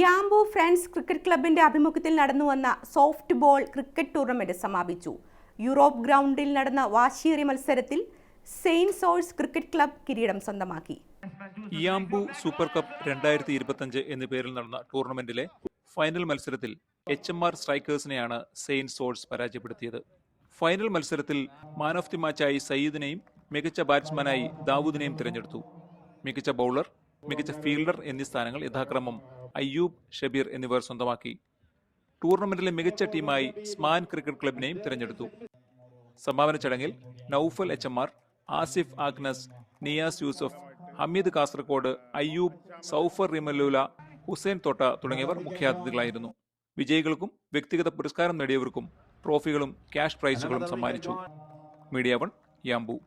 Yanbu friends cricket ക്ലബിന്റെ ആഭിമുഖ്യത്തിൽ നടന്നു വന്ന സോഫ്റ്റ് ബോൾ ക്രിക്കറ്റ് ടൂർണമെന്റ് സമാപിച്ചു. യൂറോപ്പ് ഗ്രൗണ്ടിൽ നടന്ന വാശിയേറിയ മത്സരത്തിൽ സെയിന്റ് സോഴ്സ് ക്രിക്കറ്റ് ക്ലബ് കിരീടം സ്വന്തമാക്കി. ഇയാംബു സൂപ്പർ കപ്പ് രണ്ടായിരത്തി ഇരുപത്തഞ്ച് എന്ന പേരിൽ നടന്ന ടൂർണമെന്റിലെ ഫൈനൽ മത്സരത്തിൽ എച്ച് എം ആർ സ്ട്രൈക്കേഴ്സിനെയാണ് സെയിന്റ് സോഴ്സ് പരാജയപ്പെടുത്തിയത്. ഫൈനൽ മത്സരത്തിൽ മാൻ ഓഫ് ദി മാച്ചായി സയ്യിദിനെയും മികച്ച ബാറ്റ്സ്മാനായി ദാവൂദിനെയും തിരഞ്ഞെടുത്തു. മികച്ച ബൗളർ മികച്ച ഫീൽഡർ എന്നീ സ്ഥാനങ്ങൾ യഥാക്രമം അയ്യൂബ് ഷബീർ എന്നിവർ സ്വന്തമാക്കി. ടൂർണമെന്റിലെ മികച്ച ടീമായി സ്മാൻ ക്രിക്കറ്റ് ക്ലബിനെയും തിരഞ്ഞെടുത്തു. സമാപന ചടങ്ങിൽ Noufal H M R Asif Agnes Niyas Yusuf Hameed Kasaragod Ayyub Soufar റിമലൂല Hussain തോട്ട തുടങ്ങിയവർ മുഖ്യാതിഥികളായിരുന്നു. വിജയികൾക്കും വ്യക്തിഗത പുരസ്കാരം നേടിയവർക്കും ട്രോഫികളും ക്യാഷ് പ്രൈസുകളും സമ്മാനിച്ചു. Media one Yanbu